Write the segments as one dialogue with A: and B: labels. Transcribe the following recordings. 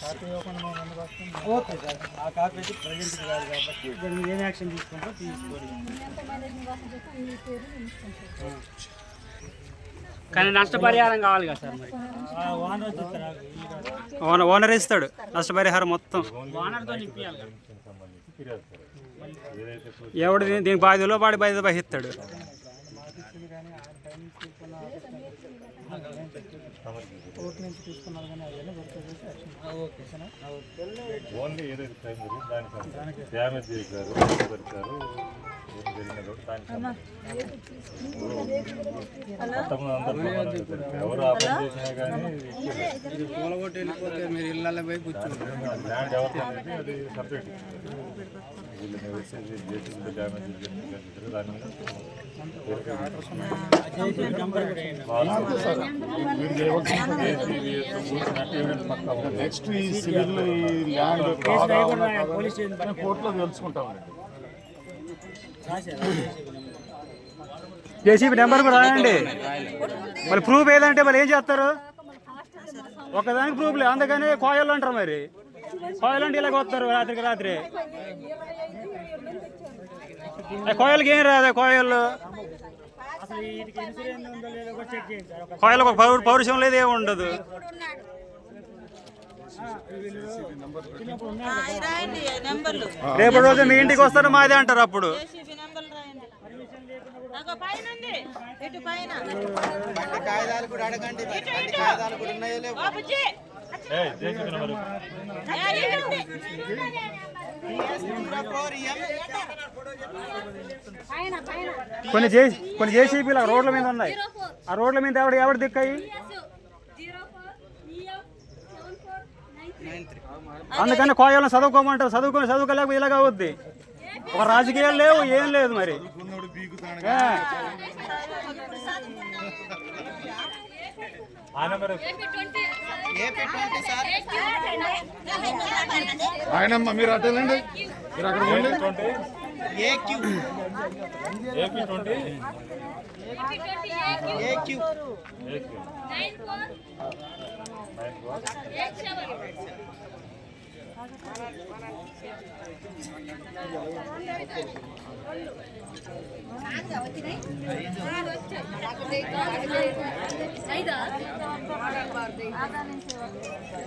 A: Copy ఇవ్వకుండా మేము ఎందుకు వస్తాం?
B: Okay sir. ఆ కాపీ అయితే ప్రజెంట్ కాదు కాబట్టి దాన్ని ఏం యాక్షన్ తీసుకుంటారో తీసుకోండి.
C: ఎంత మైలేజ్ నివాసం చేస్తే మీ పేరు ఉంచుకుంటారు
D: కానీ నష్టపరిహారం కావాలి కదా సార్ మరి?
B: ఆ ఓనర్.
D: ఓనర్ ఇస్తాడు. నష్టపరిహారం మొత్తం.
B: ఓనర్తో.
D: ఎవడు దీనికి బాధ్యతలో వాడి బాధ్యత వహిస్తాడు.
A: కోర్టు నుంచి తీసుకున్నారు కానీ అవన్నీ వెరిఫై చేసి యాక్షన్
B: ఓకే. సార్
E: ఓన్లీ ఏదైతే దానికి డ్యామేజ్ చేశారు ఏం జరిగినదో దానికి మొత్తం అందరూ సమానంగా పెడతారు. ఎవరు ఆ పని చేసినా కానీ ల్యాండ్ ఎవరికి అనేది అది సపరేట్. వీళ్ళు వచ్చేసి జేసీబీ డ్యామేజ్ జరిగింది దాని మీద
F: నెక్స్ట్ ఈ సివిల్ ఈ ల్యాండ్
B: పోలీస్ స్టేషన్
F: కోర్టులో తెలుసుకుంటామండి
D: జేసీబీ నెంబర్ కూడా రాయండి. మరి ప్రూఫ్ ఏదంటే మరి ఏం చేస్తారు? ఒకదానికి ప్రూఫ్ లేదు అందుకని కోయలు అంటారు మరి. కోయలు అంటే ఇలాగ వస్తారు రాత్రికి రాత్రి. కోయలకి ఏం రాదు కోయలు. కోయలకు పౌరుషం లేదు ఏమి ఉండదు. రేపు రోజు మీ ఇంటికి వస్తారు మాదే అంటారు అప్పుడు.
G: కాగితాలు కూడా అడగండి కాగితాలు కూడా ఉన్నాయో లేవో
D: కొన్ని జే కొన్ని జేసీబీలు ఆ రోడ్ల మీద ఉన్నాయి. ఆ రోడ్ల మీద ఎవడు ఎవడు దిక్కాయి? అందుకని కోయలను చదువుకోమంటారు. చదువుకొని చదువుకోలేక ఇలాగ అవుద్ది. ఒక రాజకీయాలు లేవు ఏం లేదు మరి.
F: ఆయనమ్మ మీరు అటు వెళ్ళండి. మీరు అక్కడ ఉండండి
G: AQ
E: AP twenty
G: AQ
E: AP
C: nine four
E: nine four
C: eight seven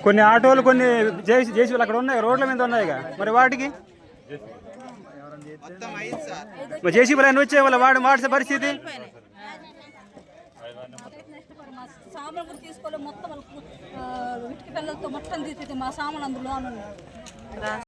D: కొన్ని ఆటోలు కొన్ని జేసీ జేసీబీలు అక్కడ ఉన్నాయి రోడ్ల మీద ఉన్నాయిగా మరి వాటికి
G: మొత్తం ఐదు సార్
D: మరి జేసీబీలు అన్నీ వచ్చే వాళ్ళ వాడి వాడి పరిస్థితి?
C: సామాన్లు కూడా తీసుకోలేదు మొత్తం వాళ్ళకు, ఇటుక పిల్లలతో మొత్తం తీసి మా సామాన్ అందులో ఉన్నాయి